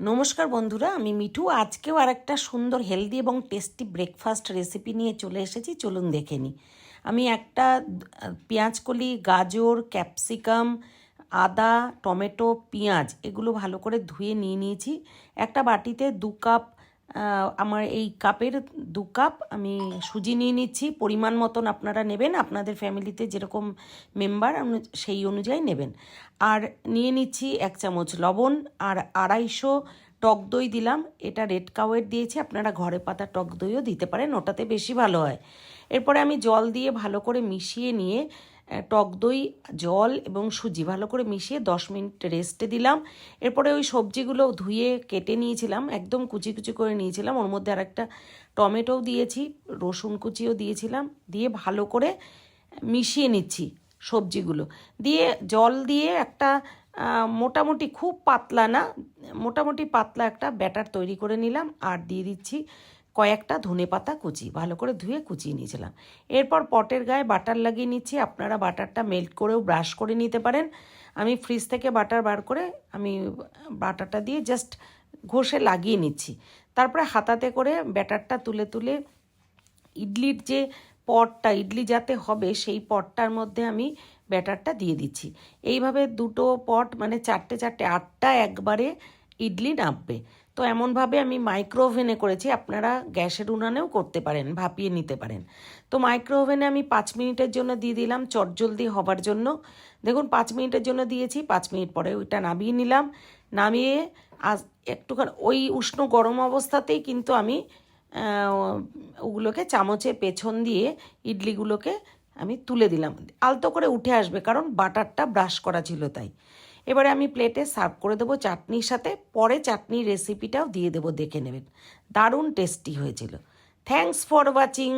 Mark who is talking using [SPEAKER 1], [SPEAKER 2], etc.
[SPEAKER 1] নমস্কার বন্ধুরা, আমি মিঠু। আজকেও আর একটা সুন্দর হেলদি এবং টেস্টি ব্রেকফাস্ট রেসিপি নিয়ে চলে এসেছি। চলুন দেখে নিই। আমি একটা পেঁয়াজ পেঁয়াজকলি গাজর ক্যাপসিকাম আদা, টমেটো, পেঁয়াজ এগুলো ভালো করে ধুয়ে নিয়ে নিয়েছি। একটা বাটিতে দু কাপ আমার এই কাপের দু কাপ আমি সুজি নিয়ে নিচ্ছি। পরিমাণ মতন আপনারা নেবেন, আপনাদের ফ্যামিলিতে যেরকম মেম্বার সেই অনুযায়ী নেবেন। আর নিয়ে নিচ্ছি এক চামচ লবণ আর আড়াইশো টক দই দিলাম। এটা রেড কাওয়ের দিয়েছি, আপনারা ঘরে পাতা টক দইও দিতে পারেন, ওটাতে বেশি ভালো হয়। এরপরে আমি জল দিয়ে ভালো করে মিশিয়ে নিয়ে টক দই, জল এবং সুজি ভালো করে মিশিয়ে দশ মিনিট রেস্টে দিলাম। এরপরে ওই সবজিগুলো ধুয়ে কেটে নিয়েছিলাম, একদম কুচি কুচি করে নিয়েছিলাম। ওর মধ্যে আর একটা টমেটোও দিয়েছি, রসুন কুচিও দিয়েছিলাম, দিয়ে ভালো করে মিশিয়ে নিচ্ছি সবজিগুলো। দিয়ে জল দিয়ে একটা মোটামুটি খুব পাতলা না, মোটামুটি পাতলা একটা ব্যাটার তৈরি করে নিলাম। আর দিয়ে দিচ্ছি কয়েকটা ধনে পাতা কুচি, ভালো করে ধুয়ে কুচিয়ে নিয়েছিলাম। এরপর পটের গায়ে বাটার লাগিয়ে নিচ্ছি, আপনারা বাটারটা মেল্ট করেও ব্রাশ করে নিতে পারেন। আমি ফ্রিজ থেকে বাটার বার করে আমি বাটারটা দিয়ে জাস্ট ঘষে লাগিয়ে নিচ্ছি। তারপরে হাতাতে করে ব্যাটারটা তুলে তুলে ইডলির যে পটটা, ইডলি যাতে হবে, সেই পটটার মধ্যে আমি ব্যাটারটা দিয়ে দিচ্ছি। এইভাবে দুটো পট মানে চারটে চারটে, আটটা একবারে ইডলি নামবে তো এমনভাবে আমি মাইক্রো ওভেনে করেছি, আপনারা গ্যাসের উনানেও করতে পারেন, ভাপিয়ে নিতে পারেন। তো মাইক্রো ওভেনে আমি পাঁচ মিনিটের জন্য দিয়ে দিলাম চটজলদি হবার জন্য। দেখুন, পাঁচ মিনিটের জন্য দিয়েছি, পাঁচ মিনিট পরে ওইটা নামিয়ে নিলাম। নামিয়ে আজ একটুখানি, ওই উষ্ণ গরম অবস্থাতেই কিন্তু আমি ওগুলোকে চামচে পেছন দিয়ে ইডলিগুলোকে আমি তুলে দিলাম। আলতো করে উঠে আসবে, কারণ বাটারটা ব্রাশ করা ছিল তাই। এবারে আমি প্লেটে সার্ভ করে দেবো চাটনির সাথে, পরে চাটনির রেসিপিটাও দিয়ে দেবো, দেখে নেবেন। দারুণ টেস্টি হয়েছিল। Thanks for watching